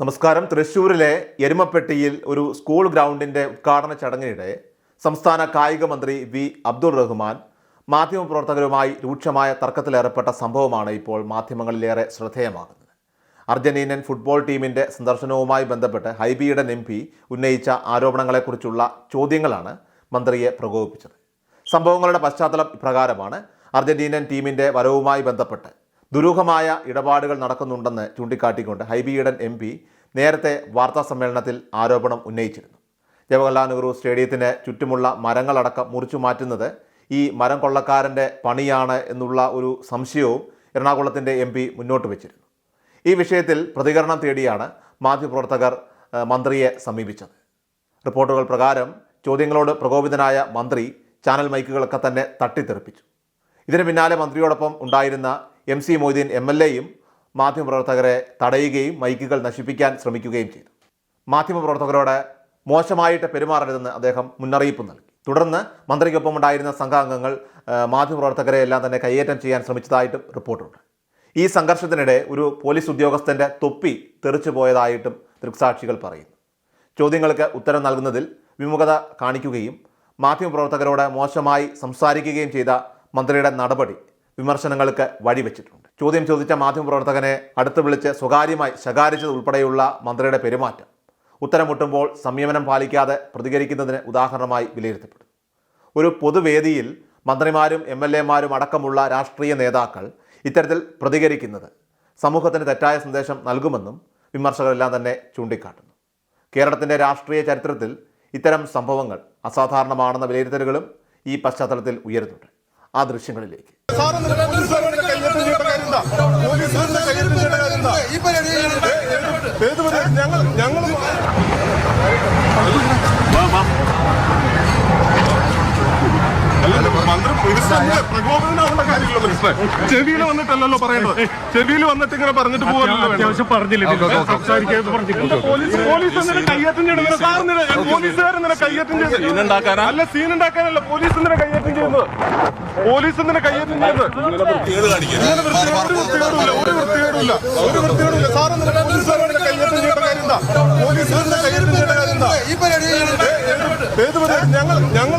നമസ്കാരം. തൃശ്ശൂരിലെ എരുമപ്പെട്ടിയിൽ ഒരു സ്കൂൾ ഗ്രൗണ്ടിന്റെ ഉദ്ഘാടന ചടങ്ങിനിടെ സംസ്ഥാന കായിക മന്ത്രി വി. അബ്ദുൾ റഹ്മാൻ മാധ്യമപ്രവർത്തകരുമായി രൂക്ഷമായ തർക്കത്തിലേർപ്പെട്ട സംഭവമാണ് ഇപ്പോൾ മാധ്യമങ്ങളിലേറെ ശ്രദ്ധേയമാകുന്നത്. അർജന്റീനൻ ഫുട്ബോൾ ടീമിന്റെ സന്ദർശനവുമായി ബന്ധപ്പെട്ട് ഹൈബിയുടെ എം പി ഉന്നയിച്ച ആരോപണങ്ങളെക്കുറിച്ചുള്ള ചോദ്യങ്ങളാണ് മന്ത്രിയെ പ്രകോപിപ്പിച്ചത്. സംഭവങ്ങളുടെ പശ്ചാത്തലം ഇപ്രകാരമാണ്. അർജന്റീനൻ ടീമിന്റെ വരവുമായി ബന്ധപ്പെട്ട് ദുരൂഹമായ ഇടപാടുകൾ നടക്കുന്നുണ്ടെന്ന് ചൂണ്ടിക്കാട്ടിക്കൊണ്ട് ഹൈബിയിടൻ എം പി നേരത്തെ വാർത്താ സമ്മേളനത്തിൽ ആരോപണം ഉന്നയിച്ചിരുന്നു. ജവഹർലാൽ നെഹ്റു സ്റ്റേഡിയത്തിന് ചുറ്റുമുള്ള മരങ്ങളടക്കം മുറിച്ചു മാറ്റുന്നത് ഈ മരം കൊള്ളക്കാരന്റെ പണിയാണ് എന്നുള്ള ഒരു സംശയവും എറണാകുളത്തിന്റെ എം പി മുന്നോട്ട് വെച്ചിരുന്നു. ഈ വിഷയത്തിൽ പ്രതികരണം തേടിയാണ് മാധ്യമപ്രവർത്തകർ മന്ത്രിയെ സമീപിച്ചത്. റിപ്പോർട്ടുകൾ പ്രകാരം ചോദ്യങ്ങളോട് പ്രകോപിതനായ മന്ത്രി ചാനൽ മൈക്കുകളൊക്കെ തന്നെ തട്ടിത്തെറിപ്പിച്ചു. ഇതിന് പിന്നാലെ മന്ത്രിയോടൊപ്പം ഉണ്ടായിരുന്ന M C Moideen M L എയും മാധ്യമപ്രവർത്തകരെ തടയുകയും മൈക്കുകൾ നശിപ്പിക്കാൻ ശ്രമിക്കുകയും ചെയ്തു. മാധ്യമപ്രവർത്തകരോട് മോശമായിട്ട് പെരുമാറരുതെന്ന് അദ്ദേഹം മുന്നറിയിപ്പ് നൽകി. തുടർന്ന് മന്ത്രിക്കൊപ്പം ഉണ്ടായിരുന്ന സംഘാംഗങ്ങൾ മാധ്യമപ്രവർത്തകരെ എല്ലാം തന്നെ കയ്യേറ്റം ചെയ്യാൻ ശ്രമിച്ചതായിട്ടും റിപ്പോർട്ടുണ്ട്. ഈ സംഘർഷത്തിനിടെ ഒരു പോലീസ് ഉദ്യോഗസ്ഥന്റെ തൊപ്പി തെറിച്ചു പോയതായിട്ടും ദൃക്സാക്ഷികൾ പറയുന്നു. ചോദ്യങ്ങൾക്ക് ഉത്തരം നൽകുന്നതിൽ വിമുഖത കാണിക്കുകയും മാധ്യമപ്രവർത്തകരോട് മോശമായി സംസാരിക്കുകയും ചെയ്ത മന്ത്രിയുടെ നടപടി വിമർശനങ്ങൾക്ക് വഴിവെച്ചിട്ടുണ്ട്. ചോദ്യം ചോദിച്ച മാധ്യമപ്രവർത്തകനെ അടുത്ത് വിളിച്ച് സ്വകാര്യമായി ശകാരിച്ചത് ഉൾപ്പെടെയുള്ള മന്ത്രിയുടെ പെരുമാറ്റം ഉത്തരം മുട്ടുമ്പോൾ സംയമനം പാലിക്കാതെ പ്രതികരിക്കുന്നതിന് ഉദാഹരണമായി വിലയിരുത്തപ്പെടും ഒരു പൊതുവേദിയിൽ മന്ത്രിമാരും എം എൽ എമാരും അടക്കമുള്ള രാഷ്ട്രീയ നേതാക്കൾ ഇത്തരത്തിൽ പ്രതികരിക്കുന്നത് സമൂഹത്തിന് തെറ്റായ സന്ദേശം നൽകുമെന്നും വിമർശകരെല്ലാം തന്നെ ചൂണ്ടിക്കാട്ടുന്നു. കേരളത്തിന്റെ രാഷ്ട്രീയ ചരിത്രത്തിൽ ഇത്തരം സംഭവങ്ങൾ അസാധാരണമാണെന്ന വിലയിരുത്തലുകളും ഈ പശ്ചാത്തലത്തിൽ ഉയരുന്നുണ്ട്. ആ ദൃശ്യങ്ങളിലേക്ക്. സാറൊന്ന് പോലീസുകാരുടെ കയ്യേറ്റം ചെയ്യേണ്ട കാര്യം എന്താ? പോലീസുകാരുടെ കയ്യേറ്റം ചെയ്യേണ്ട കാര്യം എന്താ? ഏത് വരെ? ഞങ്ങൾ ഞങ്ങൾ അല്ലല്ല, മന്ത്രി മിനിസ്റ്ററിന്റെ പ്രകോപനമാവേണ്ട കാര്യമില്ല മിനിസ്റ്ററെ ചെവിയിൽ വന്നിട്ടല്ലല്ലോ പറയേണ്ടത്. ചെവിയിൽ വന്നിട്ട് ഇങ്ങനെ പറഞ്ഞിട്ട്. അത്യാവശ്യം പറഞ്ഞില്ലേ? സംസാരിക്കാതെ പറഞ്ഞിട്ടുണ്ട് പോലീസ് പോലീസ് എന്തിനാ കയ്യേറ്റം ചെയ്യണം സാർ പോലീസുകാരെന്തിനാ കയ്യേറ്റം ചെയ്യുന്നത്. അല്ല സീൻ ഉണ്ടാക്കാനല്ല പോലീസ് എന്തിനാ കയ്യേറ്റം ചെയ്യുന്നത്? പോലീസ് എന്തിനാ കയ്യേറ്റം ചെയ്യുന്നത്? ഇങ്ങനെ വൃത്തികേട് ഒരു വൃത്തികേടുമില്ല ഒരു വൃത്തികേടുമില്ല ഒരു വൃത്തികേടുമില്ല. സാർ എന്തിനാ പോലീസുകാരുടെ കയ്യേറ്റം ചെയ്യേണ്ട കാര്യം എന്താ? പോലീസുകാരുടെ കയ്യേറ്റം ചെയ്യേണ്ട കാര്യം എന്താ? ഏത് വരെ? ഞങ്ങൾ ഞങ്ങൾ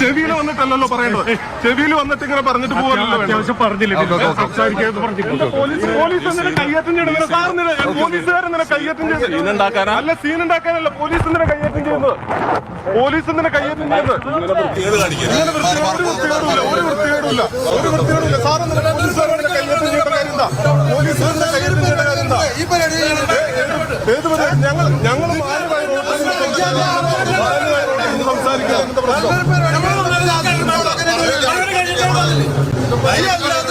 ചെവിയിൽ വന്നിട്ടല്ലല്ലോ പറയേണ്ടത്. ചെവിയിൽ വന്നിട്ട് ഇങ്ങനെ പറഞ്ഞിട്ട് പോകാനല്ലോ. അത്യാവശ്യം പറഞ്ഞില്ലേ? സംസാരിക്കാതെ പറഞ്ഞില്ല? പോലീസ് പോലീസ് എന്തിനാ കയ്യേറ്റം ചെയ്യണം സാർ പോലീസുകാരെന്തിനാ കയ്യേറ്റം ചെയ്യുന്നത്. അല്ല സീൻ ഉണ്ടാക്കാനല്ല പോലീസ് എന്തിനാ കയ്യേറ്റം ചെയ്യുന്നത്? പോലീസ് എന്തിനാ കയ്യേറ്റം ചെയ്യുന്നത്? ഇങ്ങനെ വൃത്തികേട് ഒരു വൃത്തികേടുമില്ല ഒരു വൃത്തികേടുമില്ല ഒരു വൃത്തികേടുമില്ല സാർ എന്തിനാ പോലീസുകാരുടെ കയ്യേറ്റം ചെയ്യേണ്ട റോഡിൽ